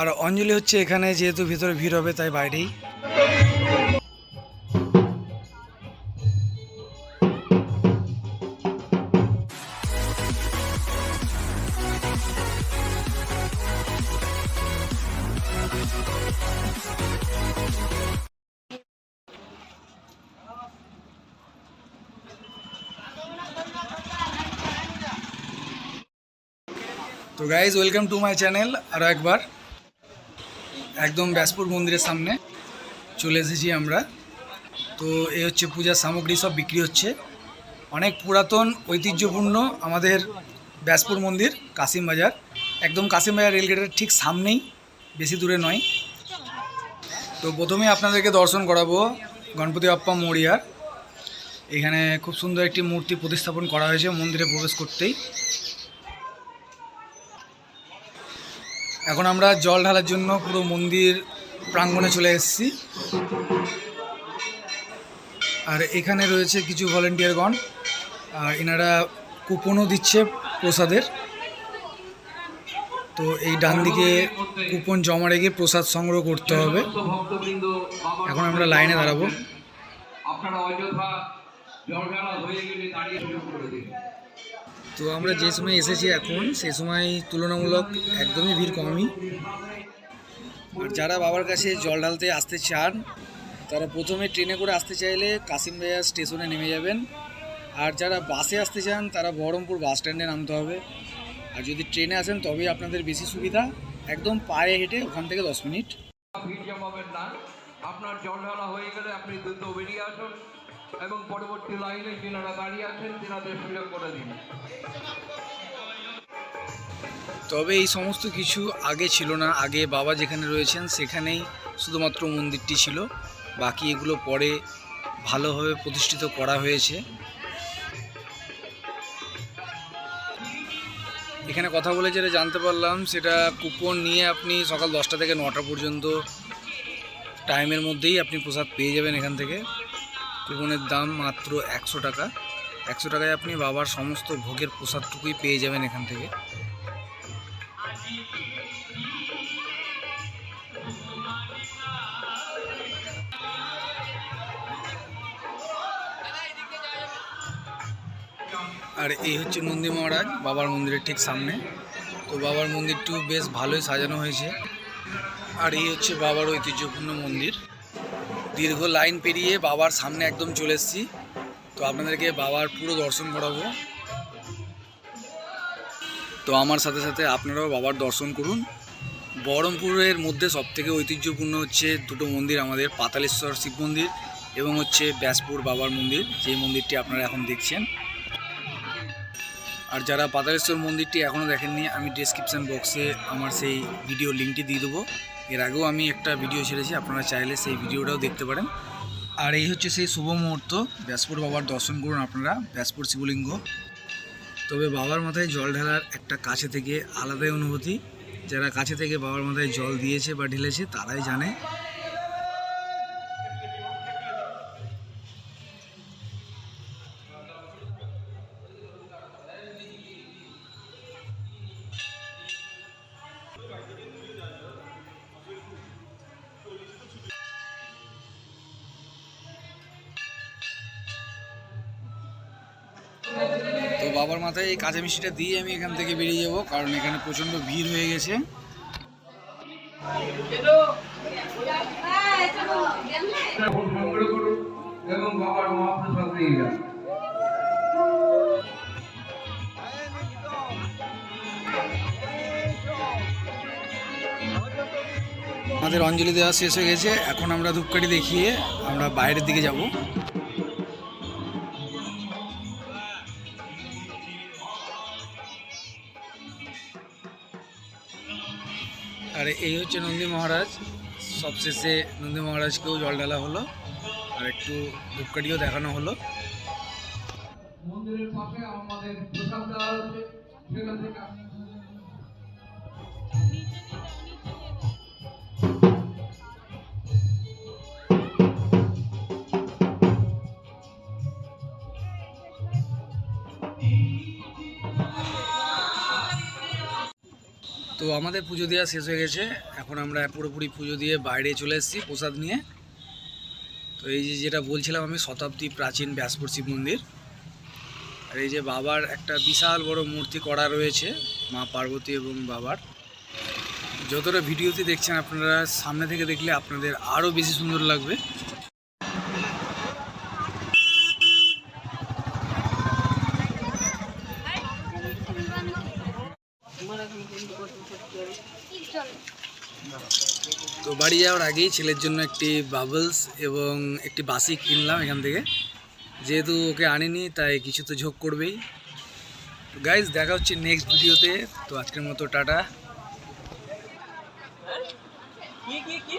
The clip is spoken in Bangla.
আর অঞ্জলি হচ্ছে এখানে, যেহেতু ভিতরে ভিড় হবে, তাই বাইরেই। তো guys welcome to my channel আরও একবার। একদম ব্যাসপুর মন্দিরের সামনে চলে এসেছি আমরা। তো এই হচ্ছে পূজার সামগ্রী, সব বিক্রি হচ্ছে। অনেক পুরাতন, ঐতিহ্যপূর্ণ আমাদের ব্যাসপুর মন্দির কাশিম বাজার। একদম কাশিম বাজার রেলগেটের ঠিক সামনেই, বেশি দূরে নয়। তো প্রথমে আপনাদেরকে দর্শন করাবো গণপতি বাপ্পা মরিয়ার। এখানে খুব সুন্দর একটি মূর্তি প্রতিস্থাপন করা হয়েছে মন্দিরে প্রবেশ করতেই। এখন আমরা জল ঢালার জন্য পুরো মন্দির প্রাঙ্গণে চলে এসেছি। আর এখানে রয়েছে কিছু ভলেন্টিয়ারগণ। আর এনারা কুপনও দিচ্ছে প্রসাদের। তো এই ডান দিকে কুপন জমা রেখে প্রসাদ সংগ্রহ করতে হবে। এখন আমরা লাইনে দাঁড়াবো। আপনারা হয়ে গেলে দাঁড়িয়ে করে তো আমরা যে সময় এসেছি এখন, সে সময় তুলনামূলক একদমই ভিড় কমই। আর যারা বাবার কাছে জল ঢালতে আসতে চান, তারা প্রথমে ট্রেনে করে আসতে চাইলে কাসিমবাজার স্টেশনে নেমে যাবেন। আর যারা বাসে আসতে চান, তারা বহরমপুর বাস স্ট্যান্ডে নামতে হবে। আর যদি ট্রেনে আসেন, তবেই আপনাদের বেশি সুবিধা, একদম পায়ে হেঁটে ওখান থেকে দশ মিনিট। ভিড় জমাবেন না। আপনার জলঢালা হয়ে গেলে আপনি দ্রুত বেরিয়ে আসুন। এবং পরবর্তী লাইনে যিনারা দাঁড়িয়ে আছেন, তিনাদের সুযোগ করে দিন। তবে এই সমস্ত কিছু আগে ছিল না। আগে বাবা যেখানে রয়েছেন, সেখানেই শুধুমাত্র মন্দিরটি ছিল। বাকি এগুলো পরে ভালোভাবে প্রতিষ্ঠিত করা হয়েছে। এখানে কথা বলে যেটা জানতে পারলাম, সেটা কুপন নিয়ে আপনি সকাল দশটা থেকে নটা পর্যন্ত টাইমের মধ্যেই আপনি প্রসাদ পেয়ে যাবেন এখান থেকে। কুপনের দাম মাত্র একশো টাকা। একশো টাকায় আপনি বাবার সমস্ত ভোগের প্রসাদটুকুই পেয়ে যাবেন এখান থেকে। আর এই হচ্ছে নন্দী মহারাজ, বাবার মন্দিরের ঠিক সামনে। তো বাবার মন্দিরটিও বেশ ভালোই সাজানো হয়েছে। আর এই হচ্ছে বাবার ঐতিহ্যপূর্ণ মন্দির। দীর্ঘ লাইন পেরিয়ে বাবার সামনে একদম চলে এসেছি। তো আপনাদেরকে বাবার পুরো দর্শন করাবো। তো আমার সাথে সাথে আপনারাও বাবার দর্শন করুন। বহরমপুরের মধ্যে সবথেকে ঐতিহ্যপূর্ণ হচ্ছে দুটো মন্দির, আমাদের পাতালেশ্বর শিব মন্দির এবং হচ্ছে ব্যাসপুর বাবার মন্দির। যেই মন্দিরটি আপনারা এখন দেখছেন। আর যারা পাতালেশ্বর মন্দিরটি এখনও দেখেননি, আমি ডেসক্রিপশান বক্সে আমার সেই ভিডিও লিঙ্কটি দিয়ে দেবো। এর আগেও আমি একটা ভিডিও ছেড়েছি, আপনারা চাইলে সেই ভিডিওটাও দেখতে পারেন। আর এই হচ্ছে সেই শুভ মুহূর্ত, ব্যাসপুর বাবার দর্শন করুন আপনারা, ব্যাসপুর শিবলিঙ্গ। তবে বাবার মাথায় জল ঢালার একটা কাছে থেকে আলাদাই অনুভূতি। যারা কাছে থেকে বাবার মাথায় জল দিয়েছে বা ঢেলেছে, তারাই জানে বাবার মাথায় এই কাঁচা মিষ্টিটা দিয়ে আমি এখান থেকে বেরিয়ে যাব, কারণ এখানে প্রচণ্ড ভিড় হয়ে গেছে। আমাদের অঞ্জলি দেওয়া শেষ হয়ে গেছে, এখন আমরা ধূপকাঠি দেখিয়ে আমরা বাইরের দিকে যাব। আর এই হচ্ছে নন্দী মহারাজ। সবশেষে নন্দী মহারাজকেও জল ঢালা হলো। আর একটু ধূপকাঠিও দেখানো হলো। মন্দিরের পাশে আমাদের প্রসাদ দেওয়া হচ্ছে সেখান থেকে তো আমাদের পুজো দেওয়া শেষ হয়ে গেছে। এখন আমরা পুরোপুরি পুজো দিয়ে বাইরে চলে এসেছি প্রসাদ নিয়ে। তো এই যে যেটা বলছিলাম আমি, শতাব্দী প্রাচীন ব্যাসপুর শিব মন্দির। আর এই যে বাবার একটা বিশাল বড় মূর্তি করা রয়েছে, মা পার্বতী এবং বাবার। যতটা ভিডিওতে দেখছেন আপনারা, সামনে থেকে দেখলে আপনাদের আরও বেশি সুন্দর লাগবে। তো বাড়ি যাওয়ার আগেই ছেলের জন্য একটি বাবলস এবং একটি বাসি কিনলাম এখান থেকে। যেহেতু ওকে আনিনি, তাই কিছু তো ঝোঁক করবেই। গাইজ দেখা হচ্ছে নেক্সট ভিডিওতে তো। আজকের মতো টাটা। কি কি কি